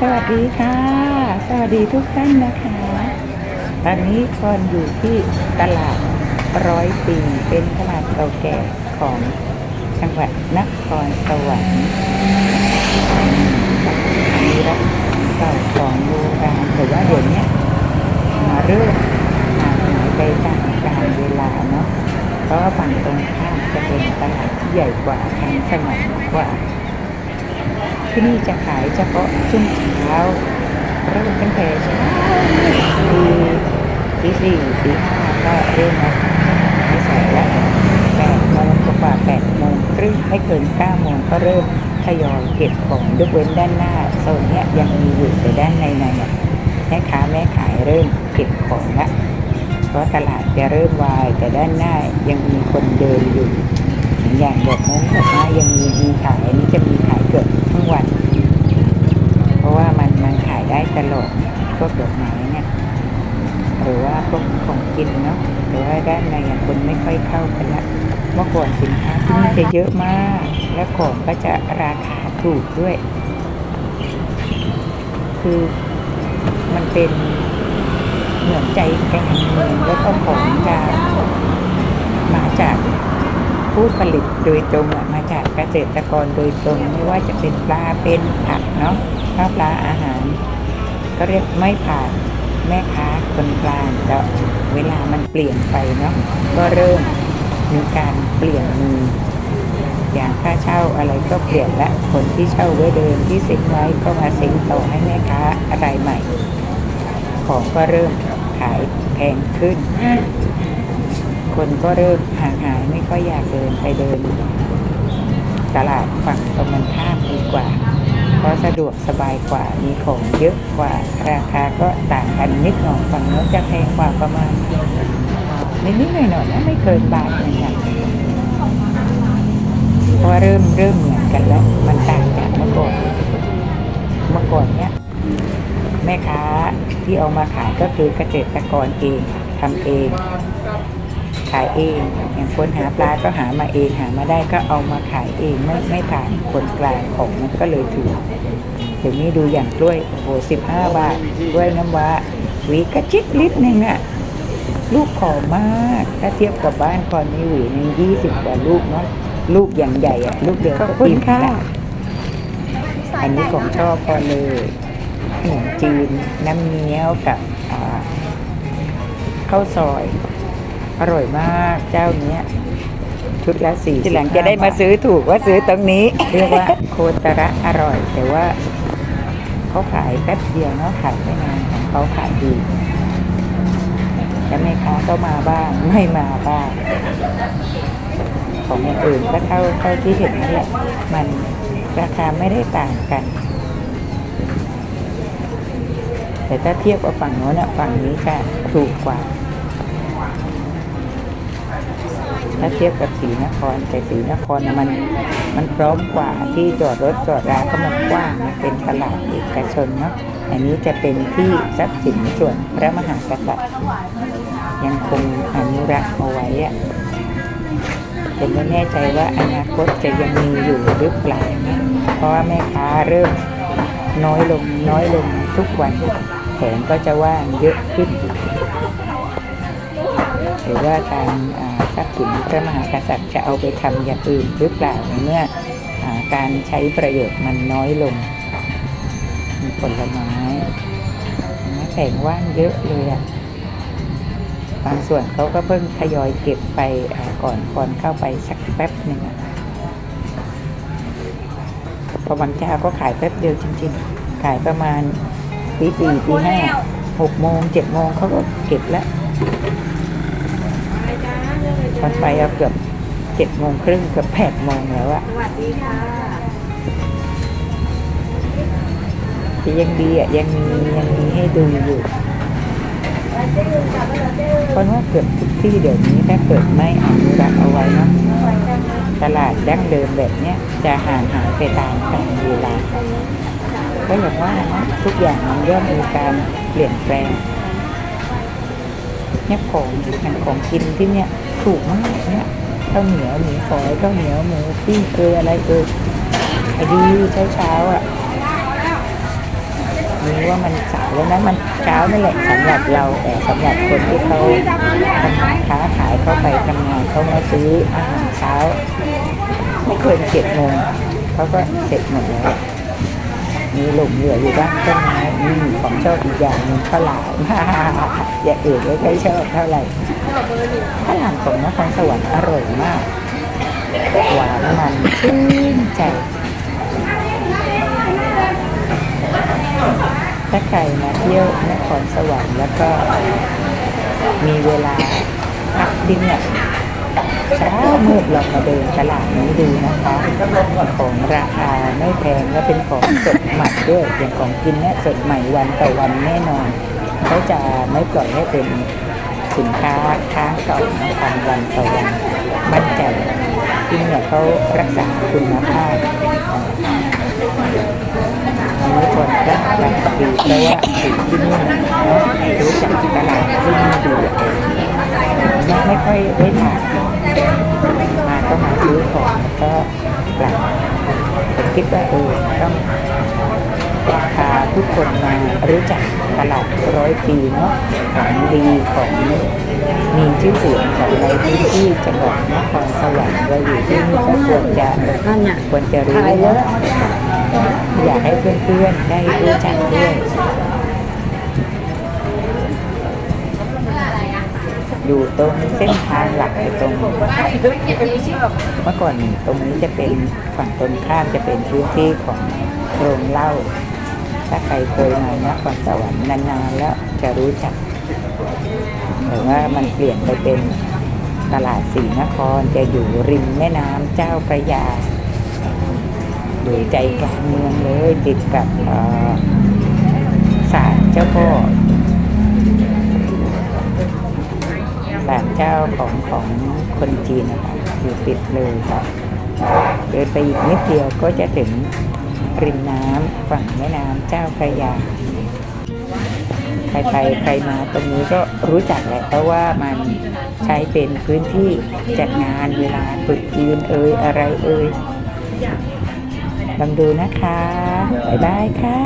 สวัสดีค่ะ สวัสดีทุกท่านนะคะ ตอนนี้คอนอยู่ที่ตลาดร้อยปี เป็นตลาดเก่าแก่ของจังหวัดนครสวรรค์มีรักเก่าของโบราณแต่ว่าเดี๋ยวนี้มาเริ่มหางหายไปตามกาลเวลาเนาะเพราะว่าฝั่งตรงข้ามจะเป็นตลาดที่ใหญ่กว่าทันสมัยกว่า ที่นี่จะขายเฉพาะช่วงเช้าเริ่มตั้งแต่เช้าตีตีสี่ตีห้าก็เริ่มมาไม่ใส่แล้วแปดโมงกว่าแปดโมงครึ่งไม่เกินเก้าโมงก็เริ่มทยอยเก็บของยกเว้นด้านหน้าโซนเนี้ยยังมีอยู่แต่ด้านในในอะแม่ค้าแม่ขายเริ่มเก็บของละเพราะตลาดจะเริ่มวายแต่ด้านหน้ายังมีคนเดินอยู่อย่างดอกมงดอกไม้ยังมีมีขายนนี้จะมีขายเกือบทั้งวัน เพราะว่ามันมัน ขายได้ตลอดพวกดอกไม้เนี่ยหรือว่าพวกของกินเนาะหรือว่าด้านในคนไม่ค่อยเข้ากันละเมื่อก่อนสินค้าที่นี่จะเยอะมาก และของก็จะราคาถูกด้วย คือมันเป็นเหมือนใจกลางเมืองแล้วก็ของจะมาจาก ผู้ผลิตโดยตรงมาจากเกษตรกรโดยตรงไม่ว่าจะเป็นปลาเป็นผักเนาะข้าวปลาอาหาร ก็เรียกไม่ผ่านแม่ค้าคนกลางแต่เวลามันเปลี่ยนไปเนาะก็เริ่มมีการเปลี่ยนมืออย่างค่าเช่าอะไรก็เปลี่ยนละคนที่เช่าไว้เดิมที่เซ็งไว้ก็มาเซ็งต่อให้แม่ค้ารายใหม่ ของก็เริ่มขายแพงขึ้น คนก็เริ่มห่างหายไม่ค่อยอยากเดินไปเดิน ตลาดฝั่งตรงกันข้ามดีกว่า เพราะสะดวกสบายกว่ามีของเยอะกว่าราคาก็ต่างกันนิดหน่อยฝั่งโน้นจะแพงกว่าประมาณนิดหน่อยๆนะไม่เกินบาทหนึงอะเพราะเริ่มเริ่มเหมือนกันแล้ว มันต่างจากเมื่อก่อนเมื่อก่อนเนี้ยแม่ค้าที่เอามาขายก็คือเกษตรกรเองทำเอง ขายเอง อย่างคนหาปลาก็หามาเองหามาได้ก็เอามาขายเองไม่ไม่ผ่านคนกลางของมันก็เลยถูกเดี๋ยวนี้ดูอย่างกล้วยโอ้โหสิบห้าบาทกล้วยน้ำว้าหวีกระชิดลิตรหนึ่งอะลูกขอมากถ้าเทียบกับบ้านคอนนี้หวีหนึ่งยี่สิบกว่าลูกเนาะลูกอย่างใหญ่อะลูกเดียวก็อิ่มละอันนี้ของชอบพอเลยขนมจีนน้ำเงี้ยวกับอ่าข้าวซอย อร่อยมากเจ้าเนี้ย ชุดละสี่ทีหลังจะได้มาซื้อถูกว่าซื้อตรงนี้ เรียกว่าโคตระอร่อย แต่ว่าเขาขายแป๊บเดียวเนาะขายไม่นานของเขาขายดีแล้วแม่ค้าก็มาบ้างไม่มาบ้างของอย่างอื่นก็เท่าเท่าที่เห็นนี่แหละมันราคาไม่ได้ต่างกัน แต่ถ้าเทียบกับฝั่งโน้นอะฝั่งนี้จะถูกกว่า ถ้าเทียบกับศรีนครแต่ศรีนครมันมันพร้อมกว่าที่จอดรถจอดราก็มันกว้างมันเป็นตลาดเอกชนเนาะอันนี้จะเป็นที่ทรัพย์สินส่วนพระมหากษัตริย์ยังคงอนุรักษ์เอาไว้อะผมไม่แน่ใจว่าอนาคตจะยังมีอยู่หรือเปล่าเพราะว่าแม่ค้าเริ่มน้อยลงน้อยลงทุกวันแผงก็จะว่างเยอะขึ้น หรือว่าทางทรัพย์สินพระมหากษัตริย์จะเอาไปทำอย่างอื่นหรือเปล่าในเมื่ออการใช้ประโยชน์มันน้อยลง มีผลไม้แผงว่างเยอะเลยอะบางส่วนเขาก็เพิ่งทยอยเก็บไปก่อนก่อนเข้าไปสักแป๊บหนึ่งอะพอบางเจ้าก็ขายแป๊บเดียวจริง ๆ ขายประมาณตีสี่ตีห้าหกโมงเจ็ดโมงเขาก็เก็บแล้ว ตอนไปเอาเกือบเจ็ดโมงครึ่งเกือบแปดโมงแล้วอะสวัสดีค่ะยังดีอะยังมียังมีให้ดูอยู่เพราะว่าเกือบทุกที่เดี๋ยวนี้ถ้าเกิดไม่อนุรักษ์เอาไว้เนาะตลาดดั้งเดิมแบบเนี้ยจะห่างหายไปตามกาลเวลาก็อย่างว่านะทุกอย่างมันย่อมมีการเปลี่ยนแปลงเนี่ยของอย่างของกินที่เนี่ย ถูกมากเนี่ยข้าวเหนียวหมูฝอยข้าวเหนียวหมูปิ้งเกลืออะไรเกยไอ้ดีเช้าเช้าอะว่ามันสายแล้วนะมันเช้านั่นแหละสำหรับเราแต่สำหรับคนที่เขาทำค้าขายเข้าไปทำงานเขามาซื้ออาหารเช้า ไม่เกินเจ็ดโมงเขาก็เสร็จหมดแล้ว มีหลุมเหลืออยู่บ้างต้นไม้มีของชอบอีกอย่างหนึงข้าวหลามอย่างอื่นไม่ค่อยชอบเท่าไหร่ข้าวหลามของนครสวรรค์อร่อยมากหวานมันชื่นใจถ้าใครมาเที่ยวนครสวรรค์แล้วก็มีเวลาพักดิ้นเนี่ย เช้ามืดลองมาเดินตลาดนี้ดูนะคะของราคาไม่แพงและเป็นของสดใหม่ด้วยอย่างของกินเนี่ยสดใหม่วันต่อวันแน่นอนเขาจะไม่ปล่อยให้เป็นสินค้าค้างเก่านะทำวันต่อวันมั่นใจที่เนี่ยเขารักษาคุณภาพอันนี้คนก็การันตีเพราะว่าสิ่งที่นี่เนาะรู้จักตลาดที่นี่ดีไม่ค่อยได้มา มาก็มาซื้อของก็กลับผมคิดว่าเออต้องพาทุกคนมารู้จักตลาดร้อยปีเนาะของดีของมีชื่อเสียงของในพื้นที่จังหวัดนครสวรรค์เราอยู่ที่นี่ก็ควรจะควรจะรู้เยอะอยากให้เพื่อนๆได้รู้จักด้วย อยู่ตรงเส้นทางหลักตรงเมื่อก่อนตรงนี้จะเป็นฝั่งตรงข้ามจะเป็นพื้นที่ของโรงเหล้าถ้าใครเคยมานครสวรรค์นานๆแล้วจะรู้จักแต่ว่ามันเปลี่ยนไปเป็นตลาดสีนครจะอยู่ริมแม่น้ำเจ้าพระยาอยู่ใจกลางเมืองเลยติดกับศาลเจ้าพ่อ ศาลเจ้าของของคนจีนนะคะอยู่ติดเลยครับเดินไปอีกนิดเดียวก็จะถึงริมน้ำฝั่งแม่น้ำเจ้าพระยาใครไปใครมาตรงนี้ก็รู้จักแหละเพราะว่ามันใช้เป็นพื้นที่จัดงานเวลาตรุษจีนเอ่ยอะไรเอ่ยลองดูนะคะ บ๊ายบายค่ะ